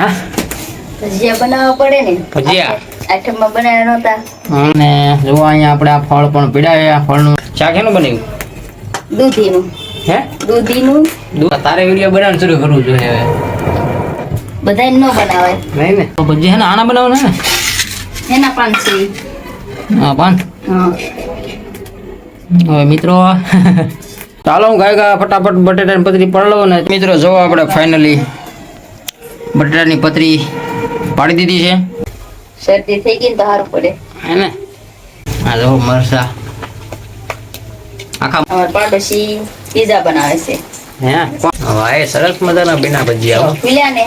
હા? ભજીયા બનાવવા પડે ને? ભજીયા? આઠમમાં બનાવ્યા નહોતા. અને અહીંયા આપણે આ ફળ પણ પીડાવ્યા ફળનું શાક એનું બનાવ્યું? દૂધીનું. હે? દૂધીનું. દૂધ? તારે વીડિયો બનાવવાનું શરૂ કરવું જોઈએ હવે. બધાય ન બનાવાય. નહીં ને? તો ભજીયા ને આના બનાવવાના ને? એના પાંચસો હા પાન? હા. હવે મિત્રો ચાલો હું ગાય ગા ફટાફટ બટેટાની પતરી પડ લો ને મિત્રો જોવો આપણે ફાઇનલી બટેટાની પતરી પાડી દીધી છે. શરદી થઈ ગઈ તો સારું પડે. હે ને? આ જો મરસા. આખા અમાર પાડોશી પીઝા બનાવે છે. હે? ભાઈ સરસ મજાના બીના ભજીયા મિલ્યા ને.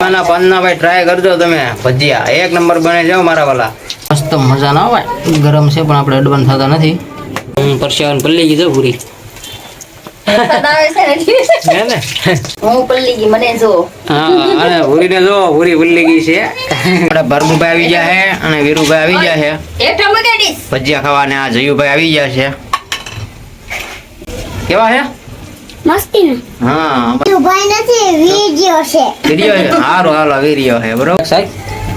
પાના પાનના ભાઈ ટ્રાય કરજો તમે ભજીયા. એક નંબર બને જાઓ મારા વાલા. મસ્ત મજા ના હોય ગરમ છે પણ આપણે અડવાન થતા નથી. હું પરસ્યાવન પલ્લી ગઈ પૂરી વરસાદ આવે છે ને એટલે હે ને. હું પલ્લી ગઈ મને જો હા અને ભૂરીને જો ભૂરી ભૂલી ગઈ છે. આપણે ભરમુભાઈ આવી ગયા છે અને વીરુભાઈ આવી ગયા છે. ભજીયા ખાવાને આ જયુભાઈ આવી ગયા છે. કેવા છે? મસ્તી હા ભાઈ નથી વીડિયો છે. વીરિયો છે. હારો હાલો વીરિયો છે બરોબર? સાહેબ?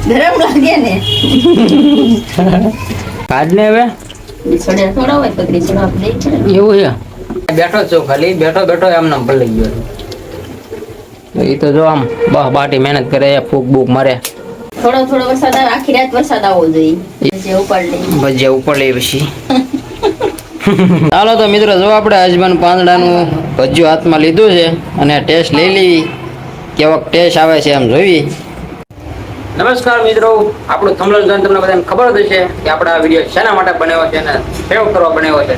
ગરમ લાગે ને. કાઢ હવે? થોડા હોય પકડી થોડા. આપણે એવું છે? બેઠો છું ખાલી. બેઠો બેઠો એમ પલળી ગયો એ તો જો આમ બહ બાટી મહેનત કરે ફૂક બૂક મારે. થોડો થોડો વરસાદ આવે આખી રાત વરસાદ આવવો જોઈએ. જે ઉપાડ લે ભજે ઉપર લે પછી. ચાલો તો મિત્રો જો આપણે અજમાન પાંદડાનું ભજ્યું હાથમાં લીધું છે અને ટેસ્ટ લઈ લઈ કેવો ટેસ્ટ આવે છે એમ જોઈ નમસ્કાર મિત્રો આપણું થંબનેલ તમને બધાને ખબર જ હશે કે આપણા વીડિયો શેના માટે બન્યો છે અને સેવ કરવા બનાવ્યો છે.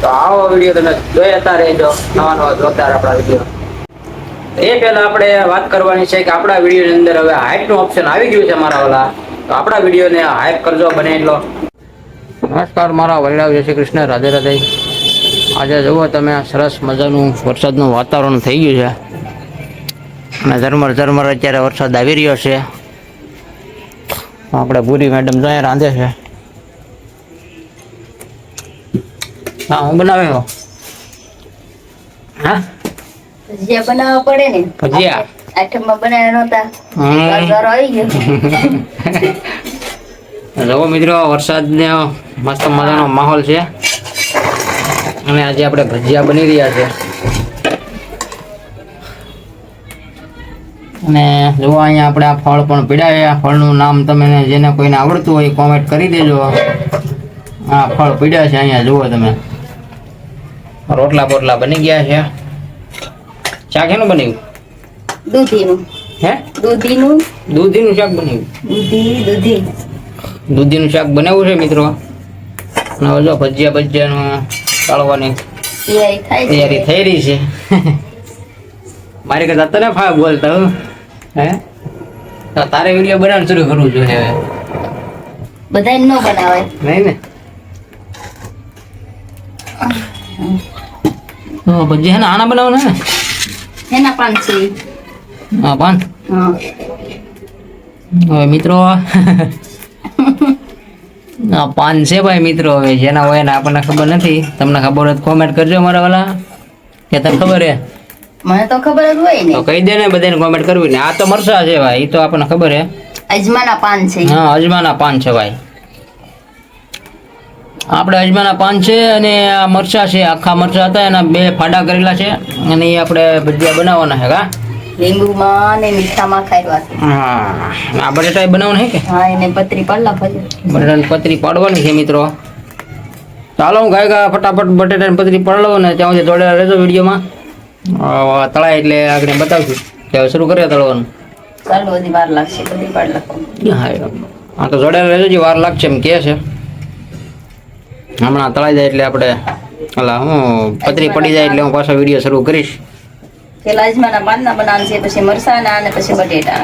તો આવો વીડિયો તમે જોતા રહેજો. નવા નવા જોતા આપણા વીડિયો. એ પહેલા આપણે વાત કરવાની છે કે આપણા વિડીયોની અંદર હવે હાઇટનું ઓપ્શન આવી ગયું છે મારા વાલા. તો આપણા વિડીયોને હાઇટ કરજો બને એટલો. નમસ્કાર, મારા વલ્લભ જય શ્રી કૃષ્ણ, રાધે રાધે. આજે જુઓ તમે, સરસ મજાનું વરસાદનું વાતાવરણ થઈ ગયું છે. અને ઝરમર ઝરમર અત્યારે વરસાદ આવી રહ્યો છે. આપણે પૂરી મેડમ જો રાંધે છે. હા હું બનાવ્યો હા? ભજીયા બનાવવા પડે ને? ભજીયા? આઠમમાં બનાવ્યા નહોતા. આવી ગયો. જુઓ મિત્રો વરસાદનો મસ્ત મજાનો માહોલ છે. અને આજે આપણે ભજીયા બની રહ્યા છે. અને જુઓ અહીંયા આપણે આ ફળ પણ પીડાવ્યા ફળનું નામ તમે જેને કોઈને આવડતું હોય કોમેન્ટ કરી દેજો. આ ફળ પીડ્યા છે અહીંયા જુઓ તમે. રોટલા બોટલા બની ગયા છે. શાક એનું બન્યું દૂધીનું. હે? દૂધીનું. દૂધીનું શાક બન્યું દૂધી દૂધી. દૂધીનું શાક બનાવ્યું છે મિત્રો? જો ભજીયા ભજીયાનું તળવાની તૈયારી થઈ રહી છે. મારી કરતા તને ફા બોલતા હું. હે? તો તારે વીડિયો બનાવવાનું શરૂ કરવું જોઈએ હવે. બધા ન બનાવાય. નહીં ને? ભજીયા ને આના બનાવવાના ને? એના પાંચસો હા પાન હવે મિત્રો પાન છે ભાઈ મિત્રો હવે જેના હોય ને આપણને ખબર નથી. તમને ખબર હોય કોમેન્ટ કરજો મારા વાલા. કે તને ખબર હે? મને તો ખબર જ હોય ને. તો કહી દે ને બધાને કોમેન્ટ કરવી ને. આ તો મરસા છે ભાઈ એ તો આપણને ખબર હે. અજમાના પાન છે. હા અજમાના પાન છે ભાઈ. આપણે અજમાના પાન છે અને આ મરચા છે આખા મરચા હતા એના બે ફાડા કરેલા છે. અને એ આપણે ભજીયા બનાવવાના છે કા? લીંબુમાં ને મીઠામાં ખાଇବା હા આ બટેટા બનાવવાના છે કે? હા એને પતરી પાડલા બટેટાની પતરી પાડવાની છે મિત્રો. ચાલો હું ગાય ગા ફટાફટ બટેટાની પતરી પાડી લઉં ને ત્યાં સુધી જોડેલા રહેજો વિડીયોમાં. તળાય એટલે આગળ બતાવશું કે શરૂ કરીએ તળવાનું. ચાલો બધી વાર લાગશે બધી પાડલા હા હા તો જોડેલા રહેજો જે વાર લાગશે એમ કે છે. હમણાં તળાઈ જાય એટલે આપણે અલા હું પતરી પડી જાય એટલે હું પાછો વીડિયો શરૂ કરીશ. પેલા અજમાના પાનના બનાવવાનું પછી મરસાના અને પછી બટેટા.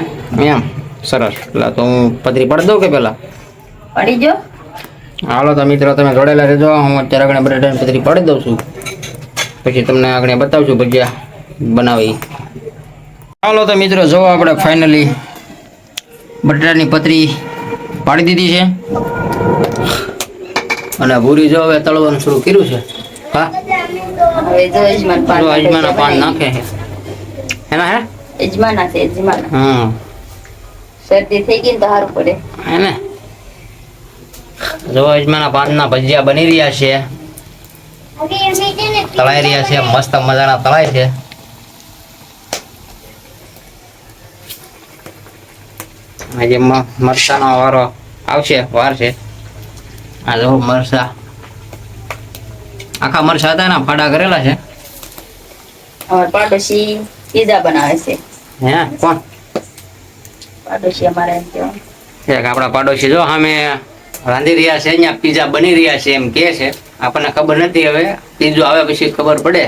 એમ સરસ. એટલે તો હું પતરી પાડી દઉં કે પહેલાં પડી જો હાલો તો મિત્રો તમે જોડેલા રહેજો. હું અત્યારે આગળ બટેટાની પતરી પાડી દઉં છું. પછી તમને આગળ બતાવશું ભજીયા બનાવી. હાલો તો મિત્રો જો આપણે ફાઇનલી બટેટાની પતરી પાડી દીધી છે. અને ભૂરી જો હવે તળવાનું શરૂ કર્યું છે. હા. હવે જો અજમાન પાન અજમાના પાન નાખે છે. એના હે? અજમાના છે અજમાના હા. શરદી થઈ ગઈ ને તો સારું પડે. હે ને જો અજમાના પાનના ભજીયા બની રહ્યા છે. તળાઈ રહ્યા છે મસ્ત મજાના તળાય છે. આજે મ- વારો આવશે વાર છે. આ જો મરસા. આખા મરસા હતા ને ફાડા કરેલા છે. પાડોશી પીઝા બનાવે છે. હે કોણ? પાડોશી અમારે એમ કહેવાય એક આપણા પાડોશી જો સામે રાંધી રહ્યા છે અહીંયા પીઝા બની રહ્યા છે એમ કે છે. આપણને ખબર નથી હવે. પીઝો આવે પછી ખબર પડે.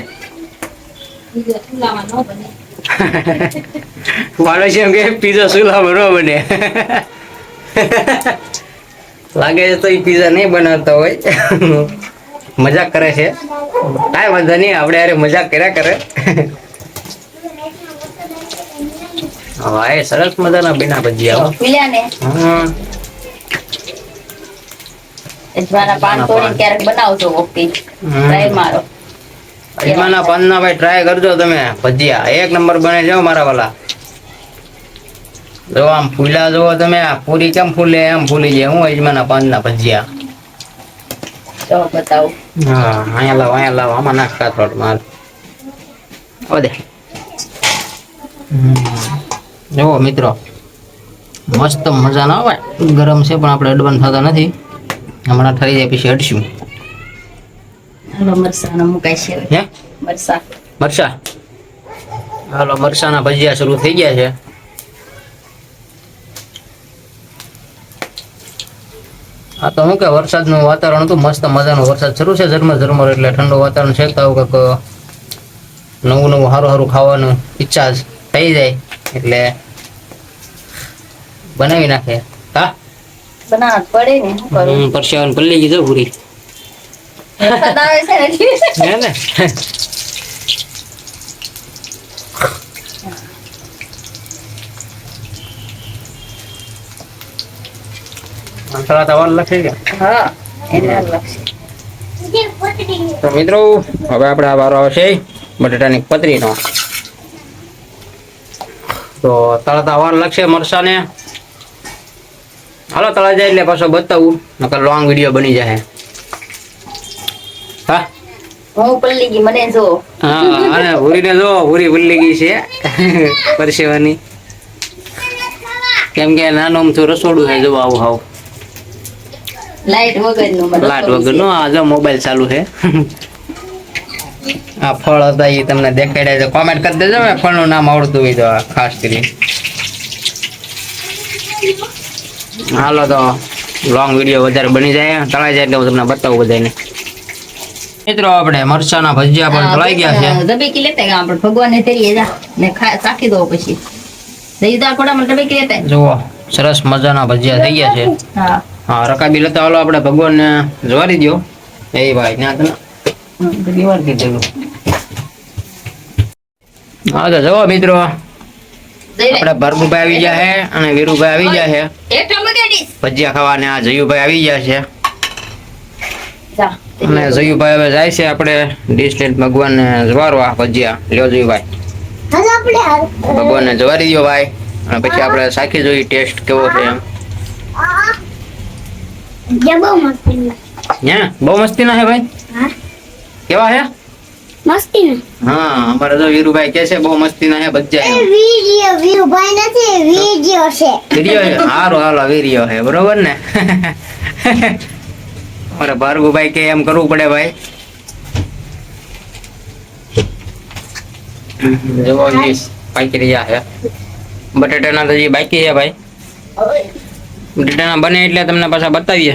પાડોશી એમ કે પીઝા સુલામાં ન બને. લાગે છે તો એ પીઝા નહીં બનાવતા હોય. મજાક કરે છે. કાંઈ વાંધો નહીં આપણે અરે મજાક કર્યા કરે. હા સરસ મજાના બીના ભજીયા હો. પાન તોડીને ક્યારેક બનાવજો ઓકે ટ્રાય મારો. અજમાના પાનના ભાઈ ટ્રાય કરજો તમે. ભજીયા. એક નંબર બને છે મારા વાલા. જો આમ ફૂલા જોવો તમે આ પૂરી કેમ ફૂલે? એમ ફૂલી જાય. હું અજમાના પાનના ભજીયા. તો બતાવું. હા અહીંયા લાવ અહીંયા લાવ. આમાં નાખ કાથરોટ માલ. વધે જુઓ મિત્રો મસ્ત મજા ના આવે ગરમ છે પણ આપણે અડવાન થતા નથી. હમણાં ઠરી જાય પછી અડશું. હાલો મરસાનો મુકાય છે હે? મરસા? મરચા હાલો મરસાના ભજીયા શરૂ થઈ ગયા છે. આ તો શું કે વરસાદનું વાતાવરણ હતું મસ્ત મજાનો વરસાદ શરૂ છે. ઝરમર ઝરમર એટલે ઠંડુ વાતાવરણ છે. તો કંઈક નવું નવું સારું સારું ખાવાનું ઈચ્છા જ થઈ જાય. એટલે બનાવી નાખે. હા? બનાવવા પડે ને શું કરું? પરસેવાનું પલ્લી ગઈ પૂરી. વરસાદ આવે છે ને એટલે હે ને અંતરા તવાલ લખે કે? હા. એને લાગશે તો મિત્રો હવે આપણે આ વારો આવશે બટાટાની પતરીનો. તો તળતા વાર મરસા મરસાને. હાલો તળા જાય એટલે પાછો બતાવું નકર લોંગ વીડિયો બની જાય હા? હું પલ્લી ગઈ મને જો. હા અને ભૂરીને જો ભૂરી ભૂલી ગઈ છે. પરસેવાની. કેમ કે નાનું અમથું રસોડું છે જો આવું હાવ. લાઈટ વગરનું મને લાટ વગરનું? આ જો મોબાઈલ ચાલુ છે. આ ફળ હતા એ તમને દેખાડ્યા છે. કોમેન્ટ કરી દેજો મેં ફળનું નામ આવડતું હોય તો ખાસ કરી હાલો તો લોંગ વીડિયો વધારે બની જાય. તળાઈ જાય એટલે હું તમને બતાવું બધાને. મિત્રો આપણે મરચાના ભજીયા પણ તળાઈ ગયા છે. દબેકી લેતા ગયા. આપણે ભગવાનને તેરીએ જા. ને ચાખી દો પછી. દહીં દાળ પડામાં દબેકી લેતા. જુઓ સરસ મજાના ભજીયા થઈ ગયા છે. હા. હા રકાબી લેતા હાલો આપણે ભગવાનને જવારી દો એ ભાઈ ના તને કેટલી વાર કીધેલું? હા તો જવો મિત્રો આપડે. આપણે ભરગુભાઈ આવી ગયા છે અને વીરુભાઈ આવી ગયા છે. ભજીયા ખાવાને આ જયુભાઈ આવી ગયા છે. અને જયુભાઈ હવે જાય છે આપણે ડિસ્ટન્ટ ભગવાનને જવારવા. ભજીયા. લ્યો જયુભાઈ. ભગવાનને જવારી દો ભાઈ. અને પછી આપણે સાખી જોઈ ટેસ્ટ કેવો છે એમ. બહુ મસ્તી ના. હે બહુ મસ્તી ના હે ભાઈ હા કેવા હે મસ્તી ના. હા અમારે તો વીરુભાઈ કે છે બહુ મસ્તી ના હે ભજીયા એ એમ. વીડિયો વ્યૂ ભાઈ નથી વીડિયો છે વીડિયો છે હારો હાલો વીડિયો છે બરોબર ને અમારે ભાર્ગુભાઈ કે એમ કરવું પડે ભાઈ જુઓ જી પાકી રહ્યા છે બટેટાના તો હજી બાકી છે ભાઈ બટેટાના બને એટલે તમને પાછા બતાવીએ.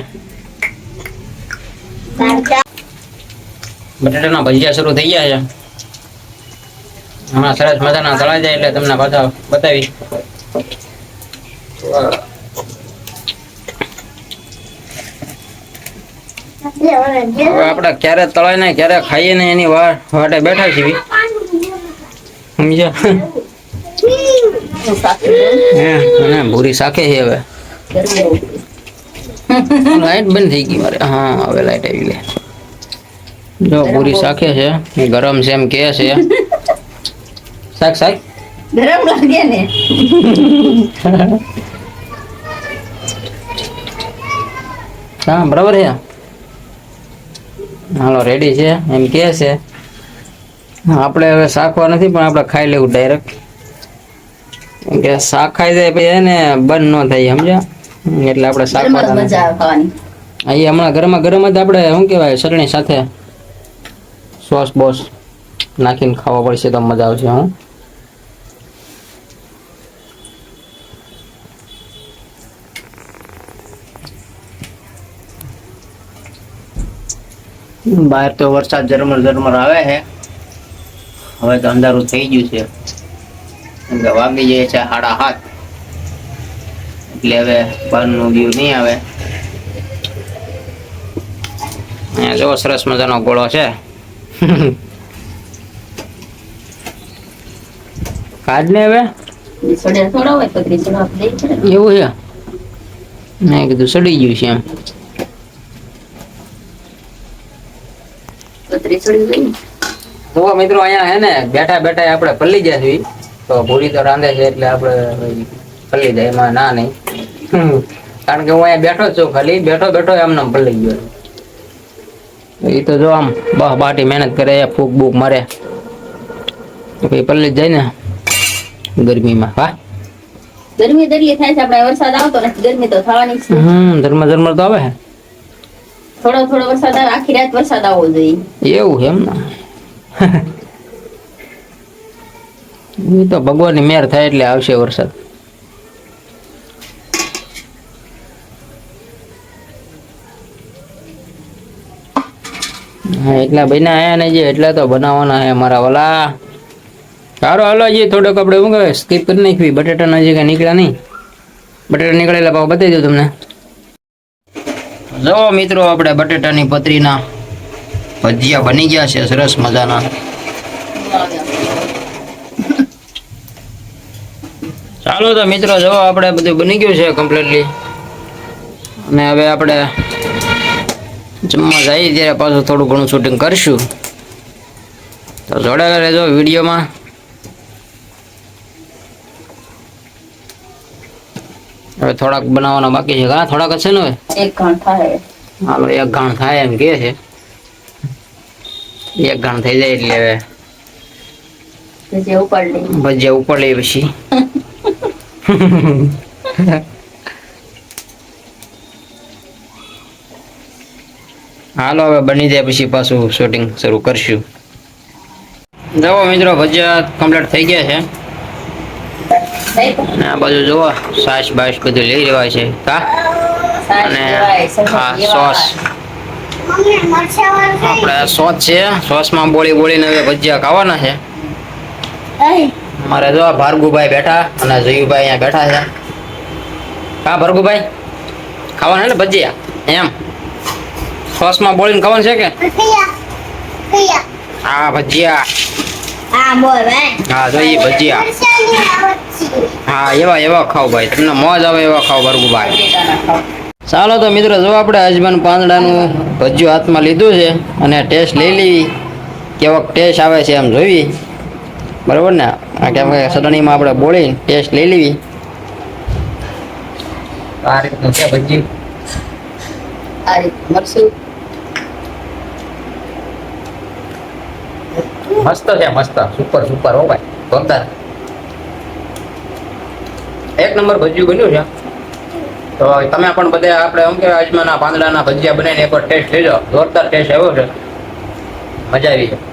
બટેટાના ભજીયા શરૂ થઈ ગયા છે. હમણાં સરસ મજાના તળાઈ જાય એટલે તમને પાછા બતાવી હવે આપણે ક્યારે તળાય ને ક્યારે ખાઈએ ને એની વાર વાટે બેઠા છીએ. સમજ્યા? ભૂરી શાકે છે હવે. લાઈટ બંધ થઈ ગઈ મારે. હા હવે લાઈટ આવી લે જો પૂરી શાખે છે. ગરમ છે એમ કે છે. શાક શાક? ગરમ લાગે ને. હા બરાબર છે. હાલો રેડી છે એમ કે છે. આપણે હવે શાકવા નથી પણ આપણે ખાઈ લેવું ડાયરેક્ટ કે શાક ખાઈ જાય પછી એને બંધ ન થાય સમજ્યા? એટલે આપણે શાક મજા આવે ખાવાની. અહીં હમણાં ગરમા ગરમ જ આપણે શું કહેવાય ચટણી સાથે સોસ બોસ નાખીને ખાવા પડશે તો મજા આવશે હું. બહાર તો વરસાદ ઝરમર ઝરમર આવે છે. હવે તો અંધારું થઈ ગયું છે. વાગી જાય છે સાડા હાથ એટલે હવે બહારનું વ્યૂ નહીં આવે. અહીંયા જો સરસ મજાનો ગોળો છે. કાઢ ને હવે. એવું છે? મેં કીધું સડી ગયું છે એમ. મિત્રો, અહીંયા હે ને બેઠા બેઠા આપણે પલ્લી ગયા છીએ. તો ભૂરી તો રાંધે છે એટલે આપણે પલ્લી જાય એમાં ના નહીં. કારણ કે હું અહીંયા બેઠો છું ખાલી બેઠો બેઠો એમને એમ પલ્લી ગયો. એ તો જો આમ બહ બાટી મહેનત કરે ફૂક બૂક મરે. પછી પલ્લી જાય ને ગરમીમાં હા? ગરમી દરલી થાય છે આપણે વરસાદ આવતો નથી ગરમી તો થવાની છે. હમ ધર્મ ધર્મ તો આવે. થોડો થોડો વરસાદ આવે આખી રાત વરસાદ આવવો જોઈએ. એવું એમ ને. એ તો ભગવાનની મેર થાય એટલે આવશે વરસાદ. એટલા બન્યા આયા ને જે, એટલા તો બનાવવાના હે મારા વાલા. સારો હાલો જે થોડોક આપણે શું કહેવાય સ્કીપ કરી નાખવી. બટેટાના જે કાંઈ નીકળ્યા નહીં. બટેટા નીકળેલા પાવ બતાવી દઉં તમને. જો મિત્રો, આપણે બટેટાની પતરીના ભજીયા બની ગયા છે, સરસ મજાના. ચાલો તો મિત્રો, જો આપણે બધું બની ગયું છે કમ્પ્લીટલી અને હવે આપણે જમવા જઈએ ત્યારે પાછું થોડું ઘણું શૂટિંગ કરશું. તો જોડાયેલા રહેજો વિડીયોમાં. હવે થોડાક બનાવવાના બાકી છે. હા થોડાક છે ને હવે? એક ઘણ થાય. હાલો એક ઘાણ થાય એમ કે છે. એક ઘાણ થઈ જાય એટલે હવે પછી ઉપાડ ભજીયા ઉપર લઈ પછી. હાલો હવે બની જાય પછી પાછું શૂટિંગ શરૂ કરશું. જુઓ મિત્રો ભજીયા કમ્પ્લીટ થઈ ગયા છે. આ બાજુ જુઓ સાસ બાસ બધું લઈ લેવાય છે. કા? અને હા સોસ. આપણે સોસ છે સોસમાં બોળી બોળીને હવે ભજીયા ખાવાના છે. મારે જો ભાર્ગુભાઈ બેઠા અને જયુભાઈ અહીંયા બેઠા છે. હા ભાર્ગુભાઈ? ખાવાના ને ભજીયા? એમ. સોસમાં બોલીને ખબર છે કે? હા ભજીયા. આ બોલ ભાઈ. હા જોઈએ ભજીયા. હા એવા એવા ખાવ ભાઈ. તમને મોજ આવે એવા ખાવ ભાઈ ચાલો તો મિત્રો જો આપણે અજમાન પાંદડાનું ભજીયું હાથમાં લીધું છે અને ટેસ્ટ લઈ લેવી. કેવો ટેસ્ટ આવે છે એમ જોઈ બરાબર ને? આ કેમ કે સટણીમાં આપણે બોળી ટેસ્ટ લઈ લેવી. આ રીતનું છે ભજીયું. આ રીતનું મરચું મસ્ત છે, મસ્ત. સુપર સુપર હો ભાઈ. ગમતા. એક નંબર ભજીયું બન્યું છે. તો તમે પણ બધે આપણે એમ કે અજમાના પાંદડાના ભજીયા બનાવીને એકવાર ટેસ્ટ લેજો. જોરદાર ટેસ્ટ આવ્યો છે. મજા આવી છે.